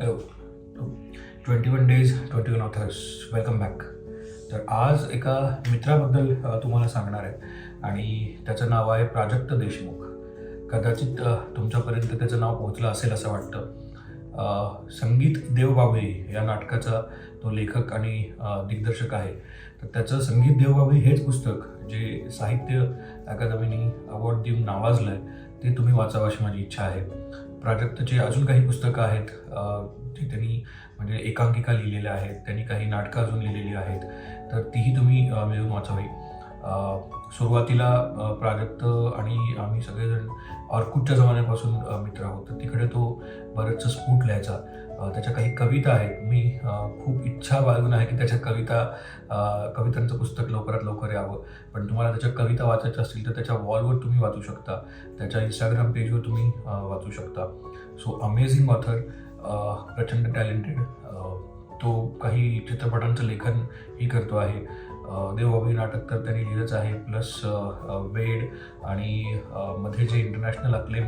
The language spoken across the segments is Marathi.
Twenty one days twenty one authors welcome back तर आज एका मित्राबद्दल तुम्हाला सांगणार आहे. आणि त्याचं नाव आहे प्राजक्त देशमुख. कदाचित तुमच्यापर्यंत त्याचं नाव पोहोचलं असेल असं वाटतं. संगीत देवबाभळी या नाटकाचा तो लेखक आणि दिग्दर्शक आहे. तर त्याचं संगीत देवबाभळी हेच पुस्तक जे साहित्य अकादमीने अवॉर्ड देऊन नावाजलं आहे ते तुम्ही वाचावं अशी माझी इच्छा आहे. प्राजक्तचे अजून काही पुस्तकं आहेत जे त्यांनी म्हणजे एकांकिका लिहिलेल्या आहेत त्यांनी काही नाटकं अजून लिहिलेली आहेत तर तीही तुम्ही मिळून वाचावी. सुरुवातीला प्राजक्त आणि आम्ही सगळेजण ऑर्कुटच्या जमान्यापासून मित्र आहोत तर तिकडे तो बरंचसं स्फूट लिहायचा. त्याच्या काही कविता आहेत. मी खूप इच्छा बाळगून आहे की त्याच्या कविता कवितांचं पुस्तक लवकरात लवकर यावं. पण तुम्हाला त्याच्या कविता वाचायच्या असतील तर त्याच्या वॉलवर तुम्ही वाचू शकता. त्याच्या इंस्टाग्राम पेजवर तुम्ही वाचू शकता. सो अमेझिंग ऑथर प्रचंड टॅलेंटेड तो काही चित्रपटांचं लेखनही करतो आहे. देवभावी नाटक तर त्यांनी लिहिलंच आहे प्लस वेड आणि मध्ये जे इंटरनॅशनल अक्लेम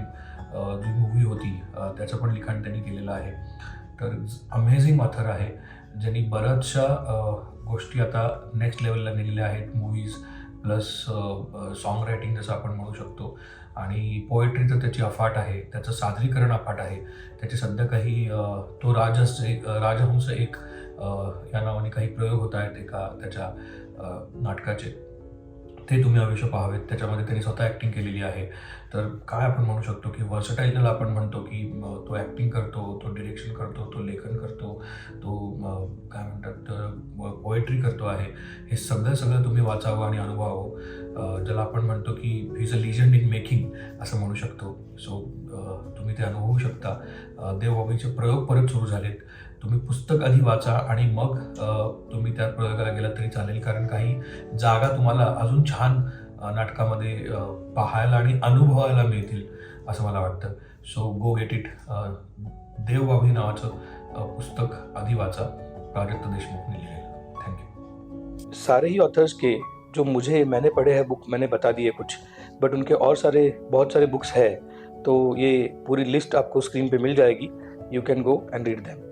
जी मूवी होती त्याचं पण लिखाण त्यांनी केलेलं आहे. तर अमेझिंग ऑथर आहे ज्यांनी बऱ्याचशा गोष्टी आता नेक्स्ट लेवलला नेलेल्या आहेत मूवीज प्लस सॉन्ग रायटिंग जसं आपण म्हणू शकतो. आणि पोएट्री तर त्याची अफाट आहे त्याचं सादरीकरण अफाट आहे. त्याचे सध्या काही तो राजस एक राजहंस एक या नावाने काही प्रयोग होत आहेत एका त्याच्या नाटकाचे. ते तुम्ही अवश्य पाहावेत. त्याच्यामध्ये त्यांनी स्वतः ॲक्टिंग केलेली आहे. तर काय आपण म्हणू शकतो की वर्सटाईल ज्याला आपण म्हणतो की तो ॲक्टिंग करतो तो डिरेक्शन करतो तो लेखन करतो तो काय म्हणतात पोएट्री करतो आहे. हे सगळं सगळं तुम्ही वाचावं आणि अनुभवावं. ज्याला आपण म्हणतो की is a legend in making असं म्हणू शकतो. सो तुम्ही ते अनुभवू शकता. अ, देवबाबीचे प्रयोग परत सुरू झालेत. तुम्ही पुस्तक आधी वाचा आणि मग तुम्ही त्या प्रयोगाला गेला तरी चालेल. कारण काही जागा तुम्हाला अजून छान नाटकामध्ये पाहायला आणि अनुभवायला मिळतील असं मला वाटतं. सो गो गेट इट देवबाबी नावाचं पुस्तक आधी वाचा. प्राजक्त देशमुखने लिहिलेलं. थँक्यू सारे ही ऑथर्स के जो मुझे मैंने पढ़े हैं बुक मैंने बता दिए कुछ बट उनके और सारे बहुत सारे बुक्स है तो ये पूरी लिस्ट आपको स्क्रीन पे मिल जाएगी you can go and read them